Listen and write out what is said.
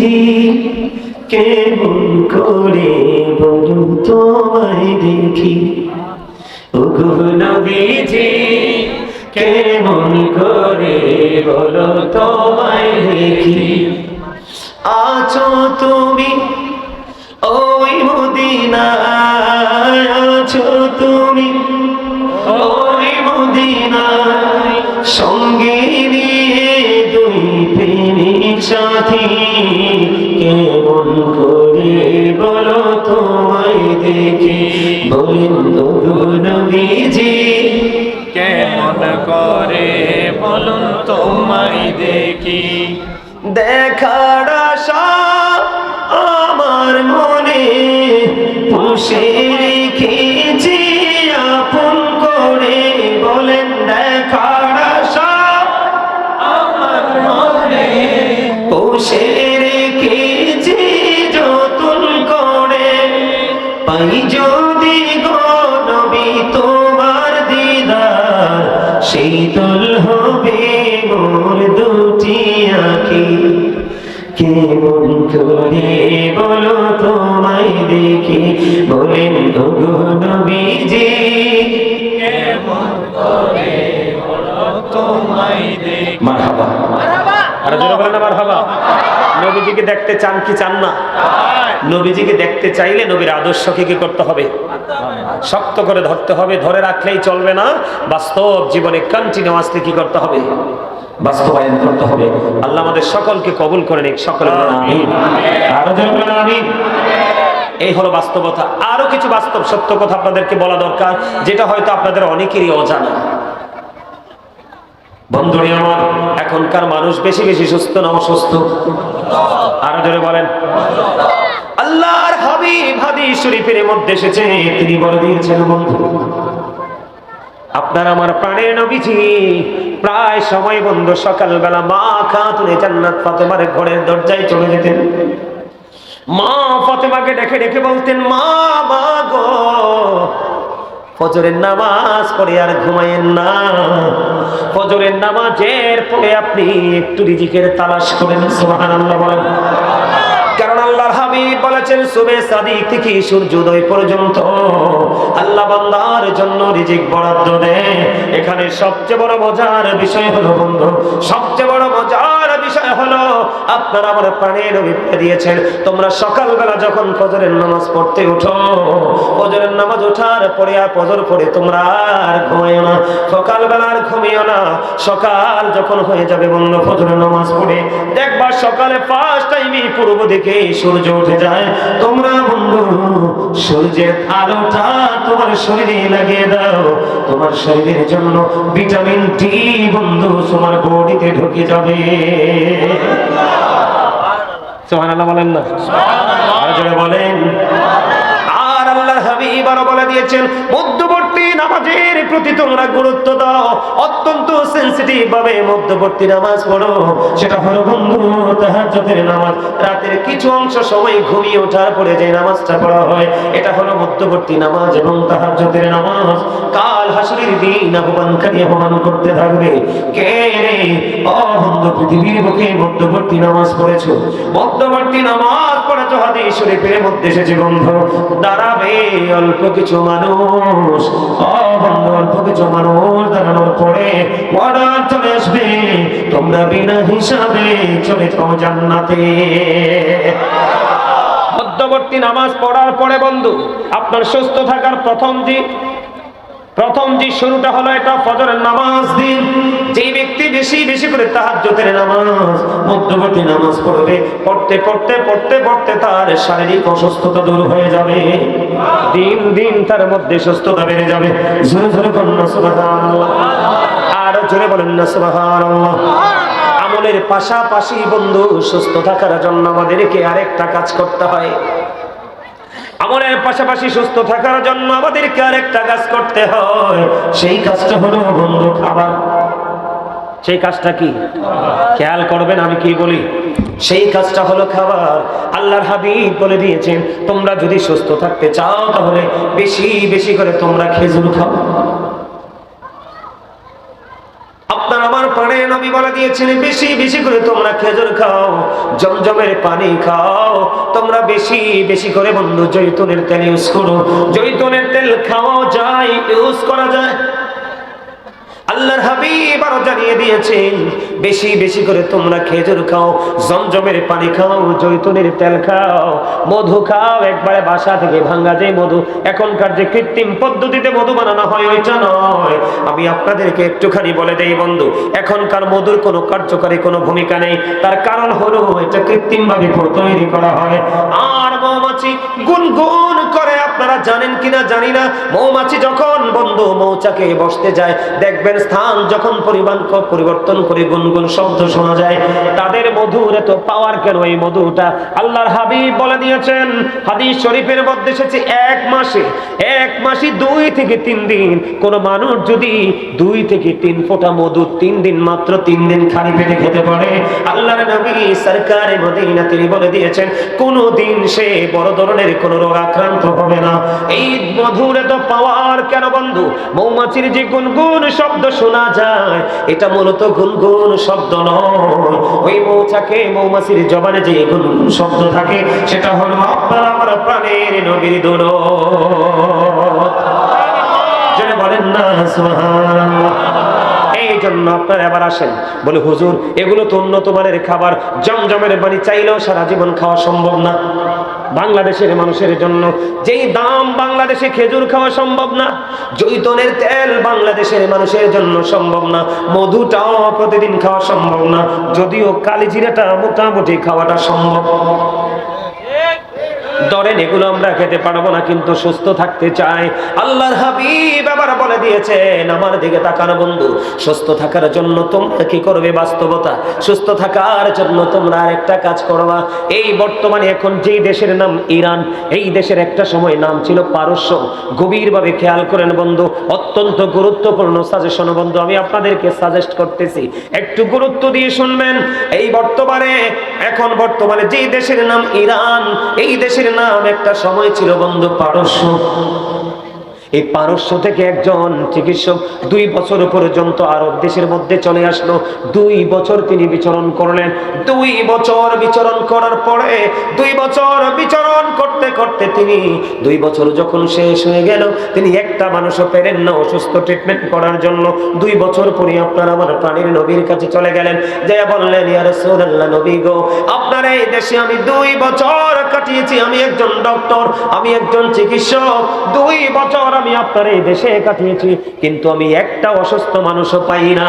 নবীজি কেমন করে বলু তোমায় দেখি। ওগো নবীজি কেমন করে বলো তোমায় দেখি। আছো তুমি বলেন তবু নবীজি কেমন করে বলুন তোমায় দেখি। দেখার আশা আমার মনে পুষে রেখেছি আপন করে। বলেন দেখার আশা আমার মনে পুষে পাই যদি গো নবী তোমার দিদার শীতল হবে মোর দুটি আঁখি। কেমন করে বলো তোমায় দেখি বলেন ওগো নবীজি। কেমন করে বলো তোমায় দেখি। মারহাবা। আর জোরে বলেন না মারহাবা। নবীজিকে দেখতে চান কি চান না? নবীজিকে দেখতে চাইলে নবীর আদর্শকে কি করতে হবে? শক্ত করে ধরতে হবে ধরে রাখলেই চলবে না। বাস্তব জীবনে কন্টিনিউ আসতে কি করতে হবে? বাস্তবায়ন করতে হবে। আল্লাহ আমাদের সকলকে কবুল করে নিক সকলে আরও আমিন। এই হলো বাস্তবতা। আরও কিছু বাস্তব সত্য কথা আপনাদেরকে বলা দরকার যেটা হয়তো আপনাদের অনেকেরই অজানা। বন্ধুরি আমার এখনকার মানুষ বেশি বেশি সুস্থ না অসুস্থ? আরও জোরে বলেন। আল্লাহর হাবিব হাদিস শরীফের মধ্যে এসেছে। তিনি বলে দিয়েছেন, বন্ধু, আপনার আমার প্রাণের নবীজি প্রায় সময় বন্ধু, সকালবেলা মা খাতুনে জান্নাত ফাতেমার ঘরের দরজায় চলে যেতেন। মা ফাতেমাকে ডেকে ডেকে বলতেন, মা মা গো, ফজরের নামাজ পড়ে আর ঘুমায়েন না। ফজরের নামাজের পরে আপনি একটু রিজিকের তালাশ করেন। সুবহানাল্লাহ বলেন। বলেছেন, সুবে সাদিক থেকে সূর্যোদয় পর্যন্ত আল্লাহ বান্দার জন্য রিজিক বরাদ্দ দেয় এখানে সবচেয়ে বড় মজার বিষয় হলো, বন্ধু, সবচেয়ে বড় মজার বিষয় হলো, আপনারা আমার প্রাণের অভিপ্রায় দিয়েছেন। তোমরা সকালবেলা যখন ফজরের নামাজ পড়তে উঠো ফজরের নামাজ ওঠার পরে আর ফজর পড়ে তোমরা আর ঘুমাইও না। সকালবেলা আর ঘুমিও না। সকাল যখন হয়ে যাবে, বন্ধু, ফজরের নামাজ পড়ে সকালে ফার্স্ট টাইমই পূর্ব দিকে সূর্য উঠে যায়। তোমরা বন্ধু সূর্যের আলোটা তোমার শরীরে লাগিয়ে দাও। তোমার শরীরের জন্য ভিটামিন ডি বন্ধু তোমার বডিতে ঢুকে যাবে। সুবহানাল্লাহ বলেন না। আর জোরে বলেন। আর হাবিব আরও বলে দিয়েছেন মধ্যবর্তী নামাজের প্রতি তোমরা গুরুত্ব দাও। অত্যন্ত সেনসিটিভ ভাবে মধ্যবর্তী নামাজ পড়ো। সেটা তাহাজ্জুদের নামাজ, রাতের কিছু অংশ সময় ঘুমিয়ে ওঠার পরে যে নামাজটা পড়া হয়, এটা হলো মধ্যবর্তী নামাজ এবং তাহাজ্জুদের নামাজ। কাল হাসরের দিন আহ্বানকারী আহ্বান করতে থাকবে। কে রে? ও বন্ধু, পৃথিবীর বুকে মধ্যবর্তী নামাজ পড়েছো। মধ্যবর্তী নামাজ পড়েছো, হাদিস শরীফের মধ্যে এসেছে বন্ধু দাঁড়াবে অল্প কিছু মানুষ। ও বন্ধু, অল্প কিছু মানুষ দাঁড়ানোর পরে অর্ডার চলে আসবে। তোমরা বিনা হিসাবে চলে যাও জান্নাতে। মধ্যবর্তী নামাজ পড়ার পরে বন্ধু, আপনার সুস্থ থাকার প্রথম যে প্রথম যে শুরুটা হলো এটা ফজরের নামাজ দিন। যে ব্যক্তি বেশি বেশি করে তাহাজ্জুদের নামাজ, মধ্যবর্তী নামাজ পড়বে, পড়তে পড়তে পড়তে পড়তে তার শারীরিক অসুস্থতা দূর হয়ে যাবে। দিন দিন তার মধ্যে সুস্থতা বেড়ে যাবে। জোরে জোরে বলেন না, সুবহানাল্লাহ। আর জোরে বলেন না, সুবহানাল্লাহ। আমলের পাশাপাশি বন্ধু, সুস্থ থাকার জন্য আমাদেরকে আরেকটা কাজ করতে হয়। আমলের পাশাপাশি সুস্থ থাকার জন্য আমাদেরকে আরেকটা কাজ করতে হয়। সেই কাজটা হলো বন্ধু খাবার। সেই কাজটা কি? খেয়াল করবেন, আমি কি বলি? সেই কাজটা হলো খাবার। আল্লাহর হাবিব বলে দিয়েছেন, তোমরা যদি সুস্থ থাকতে চাও তাহলে বেশি বেশি করে তোমরা খেজুর খাও। প্রাণের নবী বলে দিয়েছেন, বেশি বেশি করে তোমরা খেজুর খাও, জমজমের পানি খাও। তোমরা বেশি বেশি করে বন্ধু, জৈতুনের তেল ইউজ করো। জৈতুনের তেল খাওয়া যায় ইউজ করা যায়। আল্লাহর হাবিব আরও জানিয়ে দিয়েছেন, বেশি বেশি করে তোমরা খেজুর খাও, জমজমের পানি খাও, জৈতুনের তেল খাও, মধু খাও, একবারে বাসা থেকে ভাঙ্গা যে মধু, এখনকার যে কৃত্রিম পদ্ধতিতে মধু বানানো হয়, ওইটা নয়। আমি আপনাদেরকে একটুখানি বলে দেই বন্ধু, এখনকার মধুর কোনো কার্যকারী কোনো ভূমিকা নেই। তার কারণ হলো, এটা কৃত্রিম ভাবে তৈরি করা হয়। আর মৌমাছি গুনগুন করে, আপনারা জানেন কিনা জানি না। মৌমাছি যখন বন্ধু মৌচাকে বসতে যায়, দেখবেন স্থান যখন পরিমাণ পরিবর্তন করে গুনগুন শব্দ শোনা যায়, তাদের মধুর এত পাওয়ার কেন এই মধুটা? আল্লাহর হাবিব বলে দিয়েছেন, হাদিস শরীফের মধ্যে এসেছে এক মাসে এক মাসে দুই থেকে তিন দিন। কোন মানুষ যদি দুই থেকে তিন ফোঁটা মধু তিন দিন মাত্র তিন দিন খালি পেটে খেতে পারে, আল্লাহর নবী সরকারে মদিনা তিনি বলে দিয়েছেন কোনো দিন সে বড় ধরনের কোন রোগ আক্রান্ত হবে না। এই মধুর এত পাওয়ার কেন বন্ধু? মৌমাছির যে গুনগুন শব্দ শোনা যায়, এটা মূলত গুনগুন শব্দ নয়। ওই মৌচাকে, মৌমাছির জবানে যে গুনগুন শব্দ থাকে, সেটা হলো আপনার আমার প্রাণের নবীর দোল বলেন না, সুবহানাল্লাহ। জন্য আপনারা এবার আসেন। বলে, হুজুর, এগুলো তো উন্নত মানের খাবার। জমজমের পানি চাইলেও সারা জীবন খাওয়া সম্ভব না। বাংলাদেশের মানুষের জন্য যেই দাম বাংলাদেশে খেজুর খাওয়া সম্ভব না, জৈতনের তেল বাংলাদেশের মানুষের জন্য সম্ভব না, মধুটাও প্রতিদিন খাওয়া সম্ভব না, যদিও কালিজিরাটা মোটামুটি খাওয়াটা সম্ভব। ধরেন এগুলো আমরা খেতে পারব না, কিন্তু সুস্থ থাকতে চাই। আল্লাহর হাবিব আবার বলে দিয়েছেন, আমার দিকে তাকানো বন্ধু, সুস্থ থাকার জন্য তোমরা কি করবে বাস্তবতা? সুস্থ থাকার জন্য তোমরা আরেকটা কাজ করবা এই বর্তমানে এখন যেই দেশের নাম ইরান, এই দেশের একটা সময় নাম ছিল পারস্য। গভীরভাবে খেয়াল করেন বন্ধু, অত্যন্ত গুরুত্বপূর্ণ সাজেশন বন্ধু, আমি আপনাদেরকে সাজেস্ট করতেছি। একটু গুরুত্ব দিয়ে শুনবেন, এই বর্তমানে, এখন বর্তমানে যেই দেশের নাম ইরান, এই দেশের নাম একটা সময় ছিল বন্ধু পারস্য। এই পারস্য থেকে একজন চিকিৎসক দুই বছর পর্যন্ত আরব দেশের মধ্যে চলে আসলো। দুই বছর তিনি বিচরণ করলেন। দুই বছর বিচরণ করার পরে দুই বছর বিচরণ করতে করতে তিনি দুই বছর যখন শেষ হয়ে গেল, তিনি একটা মানুষও পেলেন না অসুস্থ ট্রিটমেন্ট করার জন্য। দুই বছর পরে আপনার আমার প্রাণীর নবীর কাছে চলে গেলেন। যে বললেন, ইয়া রাসূলুল্লাহ, নবী গো, আপনার এই দেশে আমি দুই বছর কাটিয়েছি। আমি একজন ডক্টর আমি একজন চিকিৎসক। দুই বছর আমি আপনার এই দেশে কাটিয়েছি কিন্তু আমি একটা অসুস্থ মানুষও পাই না।